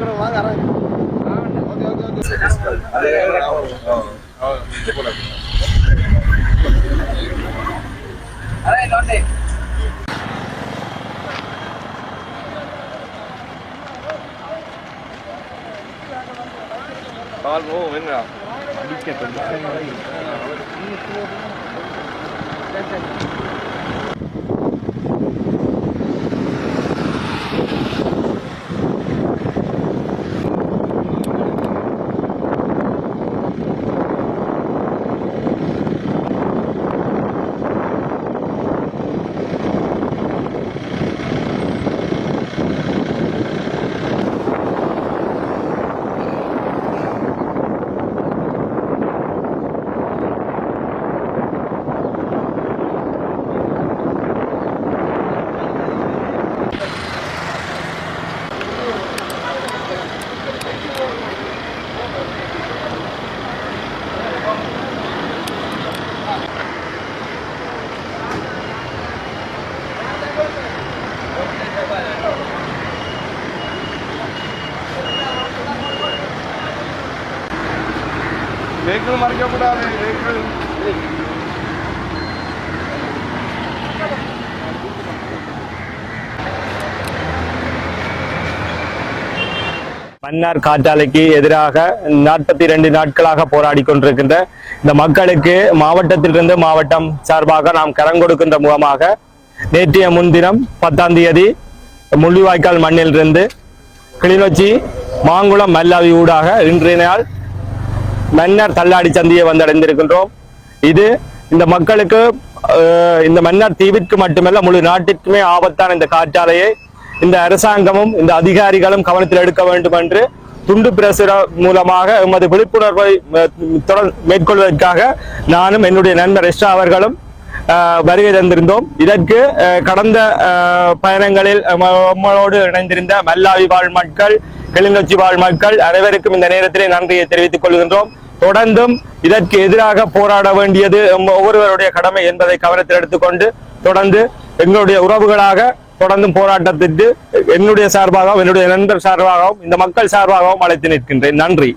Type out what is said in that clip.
மாத்திக்கிறோம் வாங்க arrange okay okay okay அதே ஆகும் ஆகும் அரே நோட்டே கால் ஓ வேணுடா அடிக்க வெஹிக்கிள் மறைக்கக்கூடாது வெஹிக்கிள் மன்னார் காற்றாலைக்கு எதிராக நாற்பத்தி இரண்டு நாட்களாக போராடி கொண்டிருக்கின்ற இந்த மக்களுக்கு மாவட்டத்திலிருந்து மாவட்டம் சார்பாக நாம் கரம் கொடுக்கின்ற முகமாக நேற்றைய முன்தினம் பத்தாம் தேதி முள்ளிவாய்க்கால் மண்ணிலிருந்து கிளிநொச்சி மாங்குளம் மல்லாவி ஊடாக இன்றைய நாள் மன்னர் தள்ளாடி சந்தியை வந்தடைந்திருக்கின்றோம். இது இந்த மக்களுக்கு இந்த மன்னர் தீவிற்கு மட்டுமல்ல முழு நாட்டிற்குமே ஆபத்தான இந்த காற்றாலையை இந்த அரசாங்கமும் இந்த அதிகாரிகளும் கவனத்தில் எடுக்க வேண்டும் என்று துண்டு பிரசுர மூலமாக எமது விழிப்புணர்வை தொடர் மேற்கொள்வதற்காக நானும் என்னுடைய நண்பர் எஸ்ரா அவர்களும் வருகை தந்திருந்தோம். இதற்கு கடந்த பயணங்களில் நம்மளோடு இணைந்திருந்த மல்லாவி வாழ் மக்கள் கிளிநொச்சி வாழ் மக்கள் அனைவருக்கும் இந்த நேரத்திலே நன்றியை தெரிவித்துக் கொள்கின்றோம். தொடர்ந்தும் இதற்கு எதிராக போராட வேண்டியது ஒவ்வொருவருடைய கடமை என்பதை கவனத்தில் எடுத்துக்கொண்டு தொடர்ந்து எங்களுடைய உறவுகளாக தொடர்ந்தும் போராட்டத்திற்கு என்னுடைய சார்பாகவும் என்னுடைய நண்பர் சார்பாகவும் இந்த மக்கள் சார்பாகவும் அழைத்து நிற்கின்றேன். நன்றி.